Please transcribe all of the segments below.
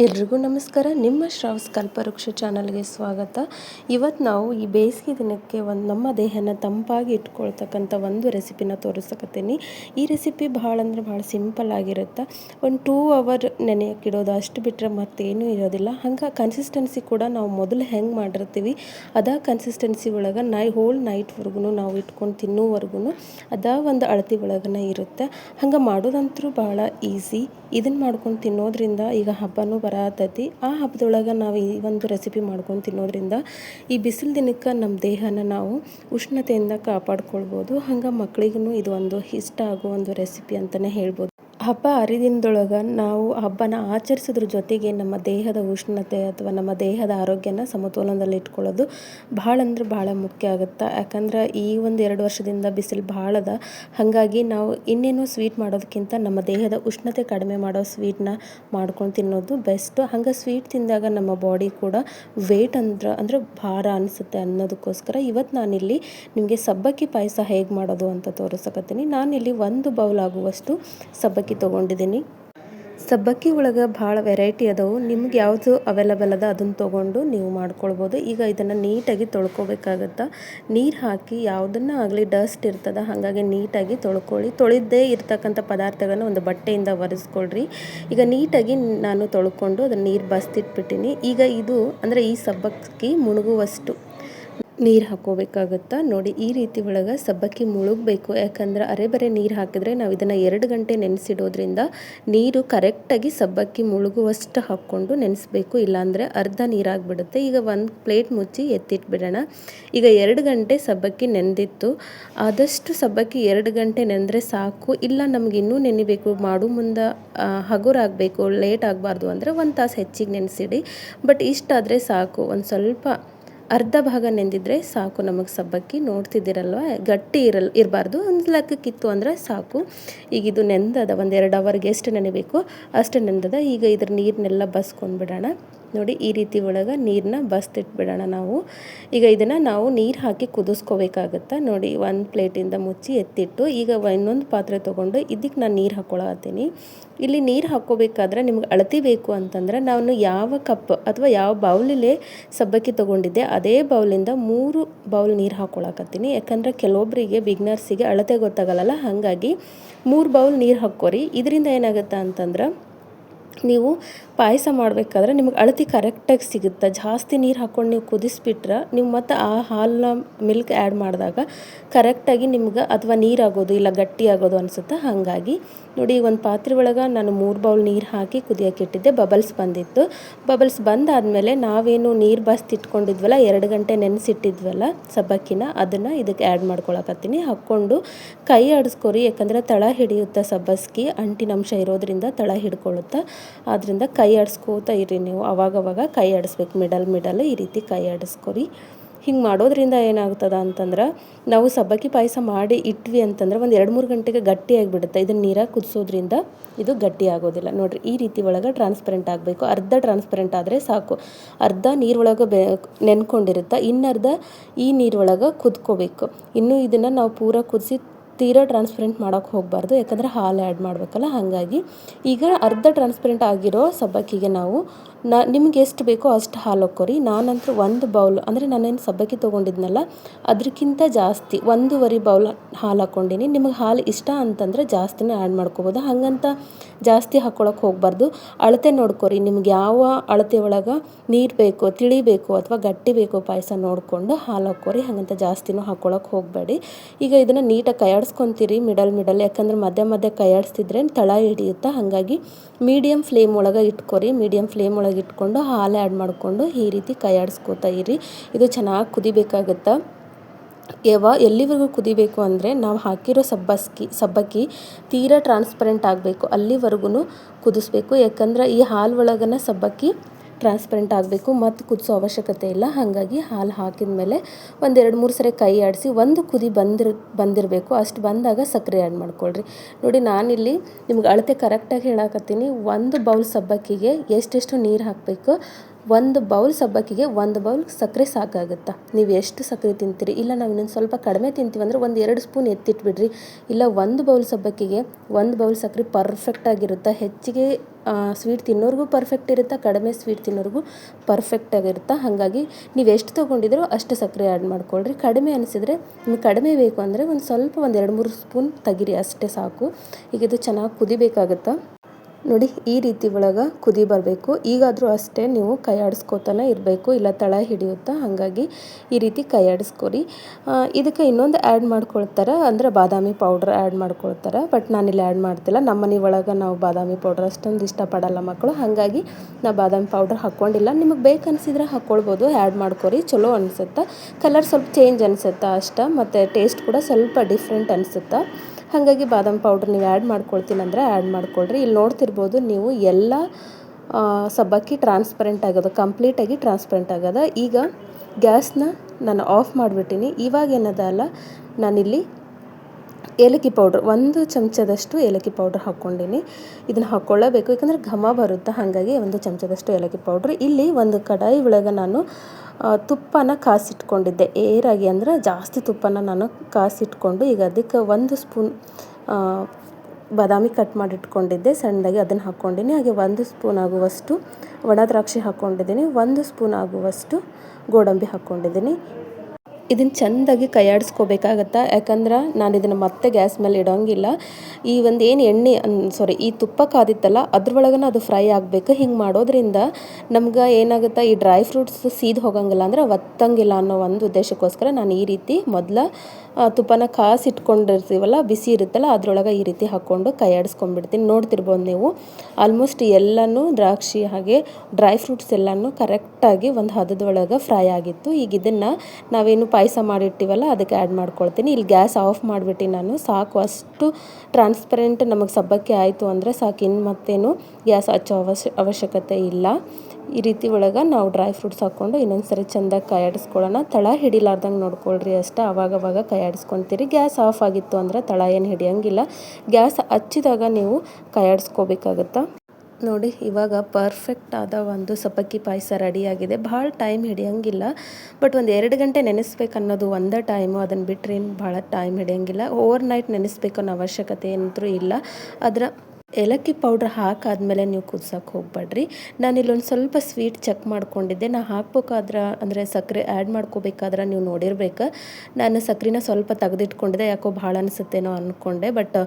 ಎಲ್ರಿಗೂ ನಮಸ್ಕಾರ. ನಿಮ್ಮ ಶ್ರಾವ್ಸ್ ಕಲ್ಪವೃಕ್ಷ ಚಾನಲ್ಗೆ ಸ್ವಾಗತ. ಇವತ್ತು ನಾವು ಈ ಬೇಸಿಗೆ ದಿನಕ್ಕೆ ಒಂದು ನಮ್ಮ ದೇಹನ ತಂಪಾಗಿ ಇಟ್ಕೊಳ್ತಕ್ಕಂಥ ಒಂದು ರೆಸಿಪಿನ ತೋರಿಸಕತ್ತೀನಿ ಈ ರೆಸಿಪಿ ಭಾಳ ಅಂದ್ರೆ ಭಾಳ ಸಿಂಪಲ್ ಆಗಿರುತ್ತೆ. ಒಂದು ಟೂ ಅವರ್ ನೆನೆಯಕ್ಕಿಡೋದು ಅಷ್ಟು ಬಿಟ್ಟರೆ ಮತ್ತೇನೂ ಇರೋದಿಲ್ಲ. ಹಂಗೆ ಕನ್ಸಿಸ್ಟೆನ್ಸಿ ಕೂಡ ನಾವು ಮೊದಲು ಹೆಂಗೆ ಮಾಡಿರ್ತೀವಿ, ಅದ ಕನ್ಸಿಸ್ಟೆನ್ಸಿ ಒಳಗೆ ನೈ ಹೋಲ್ ನೈಟ್ವರೆಗೂ ನಾವು ಇಟ್ಕೊಂಡು ತಿನ್ನೋವರೆಗೂ ಅದ ಒಂದು ಅಳತಿ ಒಳಗನೇ ಇರುತ್ತೆ. ಹಂಗೆ ಮಾಡೋದಂತರೂ ಭಾಳ ಈಸಿ ಇದನ್ನು ಮಾಡ್ಕೊಂಡು ತಿನ್ನೋದ್ರಿಂದ ಈಗ ಹಬ್ಬನೂ ಬರತೈತಿ ಆ ಹಬ್ಬದೊಳಗೆ ನಾವು ಈ ಒಂದು ರೆಸಿಪಿ ಮಾಡ್ಕೊಂಡು ತಿನ್ನೋದ್ರಿಂದ ಈ ಬಿಸಿಲು ದಿನಕ್ಕೆ ನಮ್ಮ ದೇಹನ ನಾವು ಉಷ್ಣತೆಯಿಂದ ಕಾಪಾಡ್ಕೊಳ್ಬೋದು. ಹಂಗೆ ಮಕ್ಳಿಗೂ ಇದು ಒಂದು ಇಷ್ಟ ಆಗೋ ಒಂದು ರೆಸಿಪಿ ಅಂತಲೇ ಹೇಳ್ಬೋದು. ಹಬ್ಬ ಹರಿದಿನದೊಳಗೆ ನಾವು ಹಬ್ಬನ ಆಚರಿಸೋದ್ರ ಜೊತೆಗೆ ನಮ್ಮ ದೇಹದ ಉಷ್ಣತೆ ಅಥವಾ ನಮ್ಮ ದೇಹದ ಆರೋಗ್ಯನ ಸಮತೋಲನದಲ್ಲಿ ಇಟ್ಕೊಳ್ಳೋದು ಭಾಳ ಅಂದ್ರೆ ಭಾಳ ಮುಖ್ಯ ಆಗುತ್ತೆ. ಯಾಕಂದ್ರೆ ಈ ಒಂದು ಎರಡು ವರ್ಷದಿಂದ ಬಿಸಿಲು ಭಾಳ ಅದ ಹಾಗಾಗಿ ನಾವು ಇನ್ನೇನು ಸ್ವೀಟ್ ಮಾಡೋದಕ್ಕಿಂತ ನಮ್ಮ ದೇಹದ ಉಷ್ಣತೆ ಕಡಿಮೆ ಮಾಡೋ ಸ್ವೀಟ್ನ ಮಾಡ್ಕೊಂಡು ತಿನ್ನೋದು ಬೆಸ್ಟು ಹಂಗೆ ಸ್ವೀಟ್ ತಿಂದಾಗ ನಮ್ಮ ಬಾಡಿ ಕೂಡ ವೇಟ್ ಅಂದ್ರೆ, ಅಂದರೆ ಭಾರ ಅನಿಸುತ್ತೆ ಅನ್ನೋದಕ್ಕೋಸ್ಕರ ಇವತ್ತು ನಾನಿಲ್ಲಿ ನಿಮಗೆ ಸಬ್ಬಕ್ಕಿ ಪಾಯಸ ಹೇಗೆ ಮಾಡೋದು ಅಂತ ತೋರಿಸಕತ್ತೀನಿ. ನಾನಿಲ್ಲಿ ಒಂದು ಬೌಲ್ ಆಗುವಷ್ಟು ಸಬ್ಬಕ್ಕಿ ತೊಗೊಂಡಿದ್ದೀನಿ. ಸಬ್ಬಕ್ಕಿ ಒಳಗೆ ಭಾಳ ವೆರೈಟಿ ಅದಾವು. ನಿಮ್ಗೆ ಯಾವುದು ಅವೈಲಬಲ್ ಅದ ಅದನ್ನು ತೊಗೊಂಡು ನೀವು ಮಾಡ್ಕೊಳ್ಬೋದು. ಈಗ ಇದನ್ನು ನೀಟಾಗಿ ತೊಳ್ಕೊಬೇಕಾಗತ್ತೆ? ನೀರು ಹಾಕಿ ಯಾವುದನ್ನು ಆಗಲಿ ಡಸ್ಟ್ ಇರ್ತದೆ, ಹಾಗಾಗಿ ನೀಟಾಗಿ ತೊಳ್ಕೊಳ್ಳಿ. ತೊಳೆದೇ ಇರ್ತಕ್ಕಂಥ ಪದಾರ್ಥಗಳನ್ನ ಒಂದು ಬಟ್ಟೆಯಿಂದ ಒರೆಸ್ಕೊಳ್ರಿ. ಈಗ ನೀಟಾಗಿ ನಾನು ತೊಳ್ಕೊಂಡು ಅದನ್ನು ನೀರು ಬಸ್ತಿಟ್ಬಿಟ್ಟಿನಿ. ಈಗ ಇದು ಅಂದರೆ ಈ ಸಬ್ಬಕ್ಕಿ ಮುಳುಗುವಷ್ಟು ನೀರು ಹಾಕೋಬೇಕಾಗುತ್ತೆ? ನೋಡಿ, ಈ ರೀತಿ ಒಳಗೆ ಸಬ್ಬಕ್ಕಿ ಮುಳುಗಬೇಕು. ಯಾಕಂದ್ರೆ ಅರೆ ಬರೆ ನೀರು ಹಾಕಿದ್ರೆ ನಾವು ಇದನ್ನು ಎರಡು ಗಂಟೆ ನೆನೆಸಿಡೋದ್ರಿಂದ ನೀರು ಕರೆಕ್ಟಾಗಿ ಸಬ್ಬಕ್ಕಿ ಮುಳುಗುವಷ್ಟು ಹಾಕ್ಕೊಂಡು ನೆನೆಸ್ಬೇಕು. ಇಲ್ಲಾಂದರೆ ಅರ್ಧ ನೀರಾಗಿಬಿಡುತ್ತೆ. ಈಗ ಒಂದು ಪ್ಲೇಟ್ ಮುಚ್ಚಿ ಎತ್ತಿಟ್ಬಿಡೋಣ. ಈಗ ಎರಡು ಗಂಟೆ ಸಬ್ಬಕ್ಕಿ ನೆನೆದಿತ್ತು ಆದಷ್ಟು ಸಬ್ಬಕ್ಕಿ ಎರಡು ಗಂಟೆ ನೆಂದರೆ ಸಾಕು. ಇಲ್ಲ, ನಮ್ಗೆ ಇನ್ನೂ ನೆನಿಬೇಕು. ಮಾಡು ಮುಂದೆ ಹಗುರಾಗಬೇಕು ಲೇಟ್ ಆಗಬಾರ್ದು ಅಂದರೆ ಒಂದು ತಾಸು ಹೆಚ್ಚಿಗೆ ನೆನೆಸಿಡಿ. ಬಟ್ ಇಷ್ಟಾದರೆ ಸಾಕು. ಒಂದು ಸ್ವಲ್ಪ ಅರ್ಧ ಭಾಗ ನೆಂದಿದ್ರೆ ಸಾಕು, ನಮಗೆ ಸಬ್ಬಕ್ಕಿ ನೋಡ್ತಿದ್ದೀರಲ್ವ? ಗಟ್ಟಿ ಇರಲ್, ಇರಬಾರ್ದು. ಒಂದು ಲೆಕ್ಕಕ್ಕಿತ್ತು ಅಂದರೆ ಸಾಕು. ಈಗ ಇದು ನೆಂದದ ಒಂದು ಎರಡು ಅವರ್ಗೆ ಎಷ್ಟು ನೆನೆಬೇಕು? ಅಷ್ಟು ನೆಂದದ. ಈಗ ಇದ್ರ ನೀರನ್ನೆಲ್ಲ ಬಸ್ಕೊಂಡ್ಬಿಡೋಣ ನೋಡಿ ಈ ರೀತಿ ಒಳಗೆ ನೀರನ್ನ ಬಸ್ತಿಟ್ಬಿಡೋಣ ನಾವು. ಈಗ ಇದನ್ನು ನಾವು ನೀರು ಹಾಕಿ ಕುದಿಸ್ಕೋಬೇಕಾಗತ್ತೆ? ನೋಡಿ ಒಂದು ಪ್ಲೇಟಿಂದ ಮುಚ್ಚಿ ಎತ್ತಿಟ್ಟು ಈಗ ಇನ್ನೊಂದು ಪಾತ್ರೆ ತೊಗೊಂಡು ಇದಕ್ಕೆ ನಾನು ನೀರು ಹಾಕ್ಕೊಳತ್ತೀನಿ ಇಲ್ಲಿ ನೀರು ಹಾಕ್ಕೋಬೇಕಾದ್ರೆ ನಿಮ್ಗೆ ಅಳತಿ ಬೇಕು ಅಂತಂದ್ರೆ ನಾನು ಯಾವ ಕಪ್ ಅಥವಾ ಯಾವ ಬೌಲಲ್ಲೇ ಸಬ್ಬಕ್ಕಿ ತೊಗೊಂಡಿದ್ದೆ ಅದೇ ಬೌಲಿಂದ ಮೂರು ಬೌಲ್ ನೀರು ಹಾಕ್ಕೊಳಕತ್ತೀನಿ ಯಾಕಂದರೆ ಕೆಲವೊಬ್ಬರಿಗೆ ಬಿಗ್ನರ್ಸಿಗೆ ಅಳತೆ ಗೊತ್ತಾಗಲ್ಲ ಹಾಗಾಗಿ ಮೂರು ಬೌಲ್ ನೀರು ಹಾಕ್ಕೋರಿ. ಇದರಿಂದ ಏನಾಗುತ್ತೆ ಅಂತಂದ್ರೆ ನೀವು ಪಾಯಸ ಮಾಡಬೇಕಾದ್ರೆ ನಿಮಗೆ ಅಳತಿ ಕರೆಕ್ಟಾಗಿ ಸಿಗುತ್ತೆ. ಜಾಸ್ತಿ ನೀರು ಹಾಕ್ಕೊಂಡು ನೀವು ಕುದಿಸ್ಬಿಟ್ರೆ ನೀವು ಮತ್ತು ಆ ಹಾಲನ್ನ ಮಿಲ್ಕ್ ಆ್ಯಡ್ ಮಾಡಿದಾಗ ಕರೆಕ್ಟಾಗಿ ನಿಮ್ಗೆ ಅಥವಾ ನೀರಾಗೋದು ಇಲ್ಲ ಗಟ್ಟಿ ಆಗೋದು ಅನಿಸುತ್ತೆ? ಹಾಗಾಗಿ ನೋಡಿ ಒಂದು ಪಾತ್ರೆ ಒಳಗೆ ನಾನು ಮೂರು ಬೌಲ್ ನೀರು ಹಾಕಿ ಕುದಿಯೋಕೆ ಇಟ್ಟಿದ್ದೆ. ಬಬಲ್ಸ್ ಬಂದಿತ್ತು. ಬಬಲ್ಸ್ ಬಂದಾದಮೇಲೆ ನಾವೇನು ನೀರು ಬಸ್ತಿಟ್ಕೊಂಡಿದ್ವಲ್ಲ ಎರಡು ಗಂಟೆ ನೆನೆಸಿಟ್ಟಿದ್ವಲ್ಲ ಸಬ್ಬಕ್ಕಿನ, ಅದನ್ನು ಇದಕ್ಕೆ ಆ್ಯಡ್ ಮಾಡ್ಕೊಳಕತ್ತೀನಿ. ಹಾಕ್ಕೊಂಡು ಕೈ ಆಡಿಸ್ಕೊರಿ, ಯಾಕಂದರೆ ತಳ ಹಿಡಿಯುತ್ತೆ ಸಬ್ಬಸ್ಗಿ ಅಂಟಿನಂಶ ಇರೋದ್ರಿಂದ ತಳ ಹಿಡ್ಕೊಳ್ಳುತ್ತೆ ಆದ್ದರಿಂದ ಕೈ ಆಡಿಸ್ಕೋತಾ ಇರಿ ನೀವು. ಅವಾಗವಾಗ ಕೈ ಆಡಿಸ್ಬೇಕು. ಮಿಡಲ್ ಮಿಡಲ್ ಈ ರೀತಿ ಕೈ ಆಡಿಸ್ಕೊರಿ. ಹಿಂಗೆ ಮಾಡೋದ್ರಿಂದ ಏನಾಗ್ತದ ಅಂತಂದ್ರೆ ನಾವು ಸಬ್ಬಕ್ಕಿ ಪಾಯಸ ಮಾಡಿ ಇಟ್ವಿ ಅಂತಂದ್ರೆ ಒಂದು ಎರಡು ಮೂರು ಗಂಟೆಗೆ ಗಟ್ಟಿಯಾಗಿಬಿಡುತ್ತೆ ಇದನ್ನು ನೀರಾಗಿ ಕುದಿಸೋದ್ರಿಂದ ಇದು ಗಟ್ಟಿ ಆಗೋದಿಲ್ಲ. ನೋಡಿರಿ, ಈ ರೀತಿ ಒಳಗೆ ಟ್ರಾನ್ಸ್ಪರೆಂಟ್ ಆಗಬೇಕು. ಅರ್ಧ ಟ್ರಾನ್ಸ್ಪರೆಂಟ್ ಆದರೆ ಸಾಕು. ಅರ್ಧ ನೀರೊಳಗೆ ಬೆ, ನೆನ್ಕೊಂಡಿರುತ್ತೆ. ಇನ್ನರ್ಧ ಈ ನೀರೊಳಗೆ ಕುದ್ಕೋಬೇಕು. ಇನ್ನು ಇದನ್ನು ನಾವು ಪೂರ ಕುದಿಸಿ ತೀರಾ ಟ್ರಾನ್ಸ್ಪರೆಂಟ್ ಮಾಡೋಕ್ಕೆ ಹೋಗಬಾರ್ದು, ಯಾಕಂದರೆ ಹಾಲು ಆ್ಯಡ್ ಮಾಡಬೇಕಲ್ಲ, ಹಾಗಾಗಿ. ಈಗ ಅರ್ಧ ಟ್ರಾನ್ಸ್ಪರೆಂಟ್ ಆಗಿರೋ ಸಬ್ಬಕ್ಕಿಗೆ ನಾವು, ನ, ನಿಮ್ಗೆ ಎಷ್ಟು ಬೇಕೋ ಅಷ್ಟು ಹಾಲು ಹಾಕೋರಿ ನಾನಂತೂ ಒಂದು ಬೌಲ್ ಅಂದರೆ ನಾನೇನು ಸಬ್ಬಕ್ಕಿ ತೊಗೊಂಡಿದ್ನಲ್ಲ ಅದಕ್ಕಿಂತ ಜಾಸ್ತಿ, ಒಂದೂವರೆ ಬೌಲ್ ಹಾಲು ಹಾಕ್ಕೊಂಡಿನಿ. ನಿಮಗೆ ಹಾಲು ಇಷ್ಟ ಅಂತಂದರೆ ಜಾಸ್ತಿನೇ ಆ್ಯಡ್ ಮಾಡ್ಕೋಬೋದು. ಹಾಗಂತ ಜಾಸ್ತಿ ಹಾಕ್ಕೊಳಕ್ಕೆ ಹೋಗಬಾರ್ದು. ಅಳತೆ ನೋಡ್ಕೊರಿ. ನಿಮ್ಗೆ ಯಾವ ಅಳತೆ ಒಳಗೆ ನೀರು ಬೇಕು, ತಿಳಿ ಬೇಕು ಅಥವಾ ಗಟ್ಟಿ ಬೇಕು ಪಾಯಸ ನೋಡಿಕೊಂಡು ಹಾಲು ಹಾಕ್ಕೊರಿ ಹಾಗಂತ ಜಾಸ್ತಿನೂ ಹಾಕ್ಕೊಳಕ್ಕೆ ಹೋಗಬೇಡಿ. ಈಗ ಇದನ್ನು ನೀಟಾಗಿ ಕೈಯಾಡಿಸ್ಕೊತೀರಿ ಮಿಡಲ್ ಮಿಡಲ್ ಯಾಕಂದ್ರೆ ಮಧ್ಯ ಮಧ್ಯ ಕೈಯಾಡಿಸ್ತಿದ್ರೆ ತಳ ಹಿಡಿಯುತ್ತೆ? ಹಾಗಾಗಿ ಮೀಡಿಯಮ್ ಫ್ಲೇಮ್ ಒಳಗೆ ಇಟ್ಕೊರಿ. ಮೀಡಿಯಮ್ ಫ್ಲೇಮ್ ಒಳಗೆ ಇಟ್ಕೊಂಡು ಹಾಲು ಆ್ಯಡ್ ಮಾಡಿಕೊಂಡು ಈ ರೀತಿ ಕೈಯಾಡಿಸ್ಕೋತಾ ಇರಿ. ಇದು ಚೆನ್ನಾಗಿ ಕುದಿಬೇಕಾಗುತ್ತೆ? ಯಾವ ಎಲ್ಲಿವರೆಗೂ ಕುದಿಬೇಕು ಅಂದರೆ ನಾವು ಹಾಕಿರೋ ಸಬ್ಬಸ್ಕಿ, ಸಬ್ಬಕ್ಕಿ ತೀರಾ ಟ್ರಾನ್ಸ್ಪರೆಂಟ್ ಆಗಬೇಕು. ಅಲ್ಲಿವರೆಗೂ ಕುದಿಸ್ಬೇಕು. ಯಾಕಂದ್ರೆ ಈ ಹಾಲು ಒಳಗನ ಸಬ್ಬಕ್ಕಿ ಟ್ರಾನ್ಸ್ಪರೆಂಟ್ ಆಗಬೇಕು ಮತ್ತು ಕುದಿಸೋ ಅವಶ್ಯಕತೆ ಇಲ್ಲ. ಹಾಗಾಗಿ ಹಾಲು ಹಾಕಿದ ಮೇಲೆ ಒಂದು ಎರಡು ಮೂರು ಸರಿ ಕೈ ಆಡಿಸಿ ಒಂದು ಕುದಿ ಬಂದಿರ, ಬಂದಿರಬೇಕು. ಅಷ್ಟು ಬಂದಾಗ ಸಕ್ಕರೆ ಆ್ಯಡ್ ಮಾಡ್ಕೊಳ್ರಿ. ನೋಡಿ ನಾನಿಲ್ಲಿ ನಿಮ್ಗೆ ಅಳತೆ ಕರೆಕ್ಟಾಗಿ ಹೇಳಕತ್ತೀನಿ. ಒಂದು ಬೌಲ್ ಸಬ್ಬಕ್ಕಿಗೆ ಎಷ್ಟೆಷ್ಟು ನೀರು ಹಾಕಬೇಕು? ಒಂದು ಬೌಲ್ ಸಬ್ಬಕ್ಕಿಗೆ ಒಂದು ಬೌಲ್ ಸಕ್ಕರೆ ಸಾಕಾಗುತ್ತಾ? ನೀವು ಎಷ್ಟು ಸಕ್ಕರೆ ತಿಂತೀರಿ? ಇಲ್ಲ, ನಾವು ಇನ್ನೊಂದು ಸ್ವಲ್ಪ ಕಡಿಮೆ ತಿಂತೀವಿ ಅಂದರೆ ಒಂದು ಎರಡು ಸ್ಪೂನ್ ಎತ್ತಿಟ್ಬಿಡ್ರಿ. ಇಲ್ಲ, ಒಂದು ಬೌಲ್ ಸಬ್ಬಕ್ಕಿಗೆ ಒಂದು ಬೌಲ್ ಸಕ್ಕರೆ ಪರ್ಫೆಕ್ಟಾಗಿರುತ್ತೆ ಹೆಚ್ಚಿಗೆ ಸ್ವೀಟ್ ತಿನ್ನೋರಿಗೂ ಪರ್ಫೆಕ್ಟ್ ಇರುತ್ತೆ? ಕಡಿಮೆ ಸ್ವೀಟ್ ತಿನ್ನೋರಿಗೂ ಪರ್ಫೆಕ್ಟಾಗಿರುತ್ತೆ ಹಾಗಾಗಿ ನೀವು ಎಷ್ಟು ತೊಗೊಂಡಿದ್ರೋ ಅಷ್ಟು ಸಕ್ಕರೆ ಆ್ಯಡ್ ಮಾಡ್ಕೊಳ್ರಿ. ಕಡಿಮೆ ಅನಿಸಿದರೆ ನಿಮ್ಗೆ ಕಡಿಮೆ ಬೇಕು ಅಂದರೆ ಒಂದು ಸ್ವಲ್ಪ ಒಂದು ಎರಡು ಮೂರು ಸ್ಪೂನ್ ತೆಗಿರಿ ಅಷ್ಟೇ ಸಾಕು. ಈಗ ಇದು ಚೆನ್ನಾಗಿ ಕುದಿಬೇಕಾಗುತ್ತಾ? ನೋಡಿ, ಈ ರೀತಿ ಒಳಗೆ ಕುದಿ ಬರಬೇಕು. ಈಗಾದರೂ ಅಷ್ಟೇ ನೀವು ಕೈ ಆಡಿಸ್ಕೋತಾನೆ ಇರಬೇಕು. ಇಲ್ಲ ತಳ ಹಿಡಿಯುತ್ತಾ, ಹಾಗಾಗಿ ಈ ರೀತಿ ಕೈ ಆಡಿಸ್ಕೊರಿ. ಇದಕ್ಕೆ ಇನ್ನೊಂದು ಆ್ಯಡ್ ಮಾಡ್ಕೊಳ್ತಾರೆ. ಅಂದರೆ ಬಾದಾಮಿ ಪೌಡ್ರ್ ಆ್ಯಡ್ ಮಾಡ್ಕೊಳ್ತಾರೆ. ಬಟ್ ನಾನಿಲ್ಲಿ ಆ್ಯಡ್ ಮಾಡ್ತಿಲ್ಲ. ನಮ್ಮ ಮನೆ ಒಳಗೆ ನಾವು ಬಾದಾಮಿ ಪೌಡ್ರ್ ಅಷ್ಟೊಂದು ಇಷ್ಟಪಡಲ್ಲ ಮಕ್ಕಳು. ಹಾಗಾಗಿ ನಾ ಬಾದಾಮಿ ಪೌಡ್ರ್ ಹಾಕ್ಕೊಂಡಿಲ್ಲ ನಿಮಗೆ ಬೇಕು ಅನಿಸಿದ್ರೆ ಹಾಕ್ಕೊಳ್ಬೋದು ಆ್ಯಡ್ ಮಾಡ್ಕೊರಿ. ಚಲೋ ಅನಿಸುತ್ತೆ. ಕಲರ್ ಸ್ವಲ್ಪ ಚೇಂಜ್ ಅನಿಸುತ್ತೆ ಅಷ್ಟ. ಮತ್ತು ಟೇಸ್ಟ್ ಕೂಡ ಸ್ವಲ್ಪ ಡಿಫ್ರೆಂಟ್ ಅನಿಸುತ್ತೆ. ಹಾಗಾಗಿ ಬಾದಾಮ್ ಪೌಡ್ರ್ ನೀವು ಆ್ಯಡ್ ಮಾಡ್ಕೊಳ್ತೀನಿ ಅಂದರೆ ಆ್ಯಡ್ ಮಾಡ್ಕೊಳ್ರಿ. ಇಲ್ಲಿ ನೋಡ್ತಿರ್ಬೋದು ನೀವು ಎಲ್ಲ ಸಬ್ಬಕ್ಕಿ ಟ್ರಾನ್ಸ್ಪರೆಂಟ್ ಆಗೋದು ಕಂಪ್ಲೀಟಾಗಿ ಟ್ರಾನ್ಸ್ಪರೆಂಟ್ ಆಗೋದ. ಈಗ ಗ್ಯಾಸ್ನ ನಾನು ಆಫ್ ಮಾಡಿಬಿಟ್ಟಿನಿ. ಇವಾಗ ಏನದ ಅಲ್ಲ, ನಾನಿಲ್ಲಿ ಏಲಕ್ಕಿ ಪೌಡ್ರ್ ಒಂದು ಚಮಚದಷ್ಟು ಏಲಕ್ಕಿ ಪೌಡ್ರ್ ಹಾಕ್ಕೊಂಡಿನಿ. ಇದನ್ನು ಹಾಕ್ಕೊಳ್ಳೇಬೇಕು ಯಾಕಂದರೆ ಘಮ ಬರುತ್ತೆ? ಹಾಗಾಗಿ ಒಂದು ಚಮಚದಷ್ಟು ಏಲಕ್ಕಿ ಪೌಡ್ರ್ ಇಲ್ಲಿ ಒಂದು ಕಡಾಯಿ ಒಳಗೆ ನಾನು ತುಪ್ಪನ ಕಾಸಿಟ್ಕೊಂಡಿದ್ದೆ. ಏರಾಗಿ ಅಂದರೆ ಜಾಸ್ತಿ ತುಪ್ಪನ ನಾನು ಕಾಸಿಟ್ಕೊಂಡು ಈಗ ಅದಕ್ಕೆ ಒಂದು ಸ್ಪೂನ್ ಬಾದಾಮಿ ಕಟ್ ಮಾಡಿಟ್ಕೊಂಡಿದ್ದೆ. ಸಣ್ಣದಾಗಿ ಅದನ್ನು ಹಾಕ್ಕೊಂಡಿನಿ. ಹಾಗೆ ಒಂದು ಸ್ಪೂನ್ ಆಗುವಷ್ಟು ಒಣ ದ್ರಾಕ್ಷಿ ಹಾಕ್ಕೊಂಡಿದ್ದೀನಿ ಒಂದು ಸ್ಪೂನ್ ಆಗುವಷ್ಟು ಗೋಡಂಬಿ ಹಾಕ್ಕೊಂಡಿದ್ದೀನಿ ಇದನ್ನು ಚೆಂದಾಗಿ ಕೈಯಾಡಿಸ್ಕೋಬೇಕಾಗತ್ತೆ? ಯಾಕಂದ್ರೆ ನಾನು ಇದನ್ನು ಮತ್ತೆ ಗ್ಯಾಸ್ ಮೇಲೆ ಇಡೋಂಗಿಲ್ಲ. ಈ ಒಂದು ಏನು ಎಣ್ಣೆ ಸಾರಿ ಈ ತುಪ್ಪ ಕಾದಿತ್ತಲ್ಲ, ಅದ್ರೊಳಗನ ಅದು ಫ್ರೈ ಆಗಬೇಕು. ಹಿಂಗೆ ಮಾಡೋದ್ರಿಂದ ನಮ್ಗೆ ಏನಾಗುತ್ತೆ, ಈ ಡ್ರೈ ಫ್ರೂಟ್ಸ್ ಸೀದ್ ಹೋಗಂಗಿಲ್ಲ ಅಂದ್ರೆ ಒತ್ತಂಗಿಲ್ಲ ಅನ್ನೋ ಒಂದು ಉದ್ದೇಶಕ್ಕೋಸ್ಕರ ನಾನು ಈ ರೀತಿ ಮೊದಲ ತುಪ್ಪನ ಕಾಸಿಟ್ಕೊಂಡಿರ್ತೀವಲ್ಲ ಬಿಸಿ ಇರುತ್ತಲ್ಲ, ಅದರೊಳಗೆ ಈ ರೀತಿ ಹಾಕ್ಕೊಂಡು ಕೈಯಾಡಿಸ್ಕೊಂಡ್ಬಿಡ್ತೀನಿ ನೋಡ್ತಿರ್ಬೋದು ನೀವು ಆಲ್ಮೋಸ್ಟ್ ಎಲ್ಲನೂ ದ್ರಾಕ್ಷಿ ಹಾಗೆ ಡ್ರೈ ಫ್ರೂಟ್ಸ್ ಎಲ್ಲನೂ ಕರೆಕ್ಟಾಗಿ ಒಂದು ಹದದೊಳಗೆ ಫ್ರೈ ಆಗಿತ್ತು. ಈಗ ಇದನ್ನು ನಾವೇನು ಪಾಯಸ ಮಾಡಿರ್ತೀವಲ್ಲ ಅದಕ್ಕೆ ಆ್ಯಡ್ ಮಾಡ್ಕೊಳ್ತೀನಿ. ಇಲ್ಲಿ ಗ್ಯಾಸ್ ಆಫ್ ಮಾಡಿಬಿಟ್ಟು ನಾನು. ಸಾಕು, ಅಷ್ಟು ಟ್ರಾನ್ಸ್ಪರೆಂಟ್ ನಮಗೆ ಸಬ್ಬಕ್ಕೆ ಆಯಿತು ಅಂದರೆ ಸಾಕು. ಇನ್ನು ಮತ್ತೇನು, ಗ್ಯಾಸ್ ಹಚ್ಚೋ ಅವಶ್ಯ, ಅವಶ್ಯಕತೆ ಇಲ್ಲ. ಈ ರೀತಿ ಒಳಗೆ ನಾವು ಡ್ರೈ ಫ್ರೂಟ್ಸ್ ಹಾಕ್ಕೊಂಡು ಇನ್ನೊಂದು ಸರಿ ಚೆಂದಾಗಿ ಕಾಯಾಡಿಸ್ಕೊಳ್ಳೋಣ. ತಳ ಹಿಡಿಲಾರ್ದಂಗೆ ನೋಡ್ಕೊಳ್ರಿ ಅಷ್ಟೇ. ಅವಾಗವಾಗ ಕಾಯಾಡಿಸ್ಕೊತೀರಿ. ಗ್ಯಾಸ್ ಆಫ್ ಆಗಿತ್ತು ಅಂದರೆ ತಳ ಏನು ಹಿಡಿಯೋಂಗಿಲ್ಲ. ಗ್ಯಾಸ್ ಹಚ್ಚಿದಾಗ ನೀವು ಕಾಯಾಡಿಸ್ಕೋಬೇಕಾಗತ್ತೆ? ನೋಡಿ, ಇವಾಗ ಪರ್ಫೆಕ್ಟ್ ಆದ ಒಂದು ಸಬ್ಬಕ್ಕಿ ಪಾಯಸ ರೆಡಿಯಾಗಿದೆ. ಭಾಳ ಟೈಮ್ ಹಿಡಿಯೋಂಗಿಲ್ಲ. ಬಟ್ ಒಂದು ಎರಡು ಗಂಟೆ ನೆನೆಸ್ಬೇಕು ಅನ್ನೋದು ಒಂದೇ ಟೈಮು ಅದನ್ನು ಬಿಟ್ಟರೆ ಏನು ಭಾಳ ಟೈಮ್ ಹಿಡಿಯೋಂಗಿಲ್ಲ. ಓವರ್ ನೈಟ್ ನೆನೆಸ್ಬೇಕು ಅನ್ನೋ ಅವಶ್ಯಕತೆ ಏನಂತೂ ಇಲ್ಲ. ಅದರ ಏಲಕ್ಕಿ ಪೌಡ್ರ್ ಹಾಕಾದ್ಮೇಲೆ ನೀವು ಕುದ್ಸೋಕೆ ಹೋಗ್ಬೇಡ್ರಿ. ನಾನು ಇಲ್ಲೊಂದು ಸ್ವಲ್ಪ ಸ್ವೀಟ್ ಚೆಕ್ ಮಾಡ್ಕೊಂಡಿದ್ದೆ. ನಾನು ಹಾಕ್ಬೇಕಾದ್ರೆ ಅಂದರೆ ಸಕ್ಕರೆ ಆ್ಯಡ್ ಮಾಡ್ಕೋಬೇಕಾದ್ರೆ ನೀವು ನೋಡಿರ್ಬೇಕು. ನಾನು ಸಕ್ಕರೆನ ಸ್ವಲ್ಪ ತೆಗೆದಿಟ್ಕೊಂಡಿದ್ದೆ. ಯಾಕೋ ಭಾಳ ಅನಿಸುತ್ತೇನೋ ಅಂದ್ಕೊಂಡೆ ಬಟ್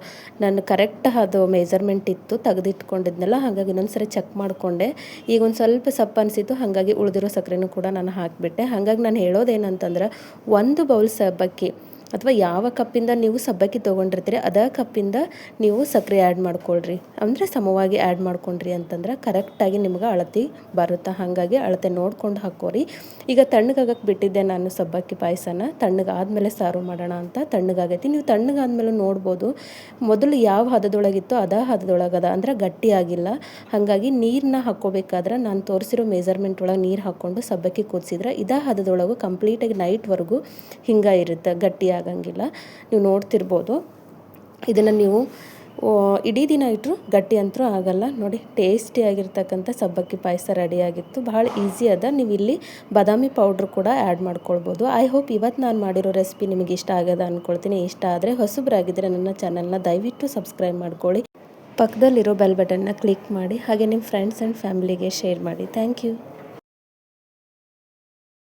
ನಾನು ಕರೆಕ್ಟ್ ಅದು ಮೆಜರ್ಮೆಂಟ್ ಇತ್ತು. ತೆಗೆದಿಟ್ಕೊಂಡಿದ್ನಲ್ಲ, ಹಾಗಾಗಿ ಇನ್ನೊಂದು ಸರಿ ಚೆಕ್ ಮಾಡಿಕೊಂಡೆ. ಈಗ ಒಂದು ಸ್ವಲ್ಪ ಸಪ್ಪ ಅನಿಸಿತ್ತು. ಹಾಗಾಗಿ ಉಳಿದಿರೋ ಸಕ್ಕರೆನೂ ಕೂಡ ನಾನು ಹಾಕಿಬಿಟ್ಟೆ. ಹಾಗಾಗಿ ನಾನು ಹೇಳೋದೇನಂತಂದ್ರೆ, ಒಂದು ಬೌಲ್ ಸಬ್ಬಕ್ಕಿ ಅಥವಾ ಯಾವ ಕಪ್ಪಿಂದ ನೀವು ಸಬ್ಬಕ್ಕಿ ತೊಗೊಂಡಿರ್ತೀರಿ, ಅದೇ ಕಪ್ಪಿಂದ ನೀವು ಸಕ್ಕರೆ ಆ್ಯಡ್ ಮಾಡ್ಕೊಳ್ರಿ. ಅಂದರೆ ಸಮವಾಗಿ ಆ್ಯಡ್ ಮಾಡ್ಕೊಂಡ್ರಿ ಅಂತಂದ್ರೆ ಕರೆಕ್ಟಾಗಿ ನಿಮ್ಗೆ ಅಳತಿ ಬರುತ್ತೆ? ಹಾಗಾಗಿ ಅಳತೆ ನೋಡ್ಕೊಂಡು ಹಾಕೋರಿ. ಈಗ ತಣ್ಣಗಾಗಕ್ಕೆ ಬಿಟ್ಟಿದ್ದೆ ನಾನು ಸಬ್ಬಕ್ಕಿ ಪಾಯಸನ. ತಣ್ಣಗಾದ್ಮೇಲೆ ಸಾರು ಮಾಡೋಣ ಅಂತ ತಣ್ಣಗಾಗೈತಿ. ನೀವು ತಣ್ಣಗಾದ್ಮೇಲೆ ನೋಡ್ಬೋದು. ಮೊದಲು ಯಾವ ಹದದೊಳಗಿತ್ತು ಅದ ಹದದೊಳಗದ, ಅಂದ್ರೆ ಗಟ್ಟಿಯಾಗಿಲ್ಲ ಹಾಗಾಗಿ ನೀರನ್ನ ಹಾಕೋಬೇಕಾದ್ರೆ ನಾನು ತೋರಿಸಿರೋ ಮೆಜರ್ಮೆಂಟ್ ಒಳಗೆ ನೀರು ಹಾಕ್ಕೊಂಡು ಸಬ್ಬಕ್ಕಿ ಕುದಿಸಿದ್ರೆ ಇದೇ ಹದದೊಳಗೂ ಕಂಪ್ಲೀಟಾಗಿ ನೈಟ್ವರೆಗೂ ಹಿಂಗೆ ಇರುತ್ತೆ, ಗಟ್ಟಿ ಆಗಂಗಿಲ್ಲ. ನೀವು ನೋಡ್ತಿರ್ಬೋದು. ಇದನ್ನು ನೀವು ಇಡೀ ದಿನ ಇಟ್ಟರು ಗಟ್ಟಿ ಅಂತೂ ಆಗಲ್ಲ. ನೋಡಿ ಟೇಸ್ಟಿಯಾಗಿರ್ತಕ್ಕಂಥ ಸಬ್ಬಕ್ಕಿ ಪಾಯಸ ರೆಡಿಯಾಗಿತ್ತು ಭಾಳ ಈಸಿ ಅದ. ನೀವು ಇಲ್ಲಿ ಬಾದಾಮಿ ಪೌಡ್ರ್ ಕೂಡ ಆ್ಯಡ್ ಮಾಡ್ಕೊಳ್ಬೋದು. ಐ ಹೋಪ್ ಇವತ್ತು ನಾನು ಮಾಡಿರೋ ರೆಸಿಪಿ ನಿಮಗೆ ಇಷ್ಟ ಆಗ್ಯದ ಅಂದ್ಕೊಳ್ತೀನಿ ಇಷ್ಟ ಆದರೆ ಹೊಸಬ್ರಾಗಿದ್ದರೆ ನನ್ನ ಚಾನಲ್ನ ದಯವಿಟ್ಟು ಸಬ್ಸ್ಕ್ರೈಬ್ ಮಾಡ್ಕೊಳ್ಳಿ. ಪಕ್ಕದಲ್ಲಿರೋ ಬೆಲ್ ಬಟನ್ನ ಕ್ಲಿಕ್ ಮಾಡಿ. ಹಾಗೆ ನಿಮ್ಮ ಫ್ರೆಂಡ್ಸ್ ಆ್ಯಂಡ್ ಫ್ಯಾಮಿಲಿಗೆ ಶೇರ್ ಮಾಡಿ. Thank you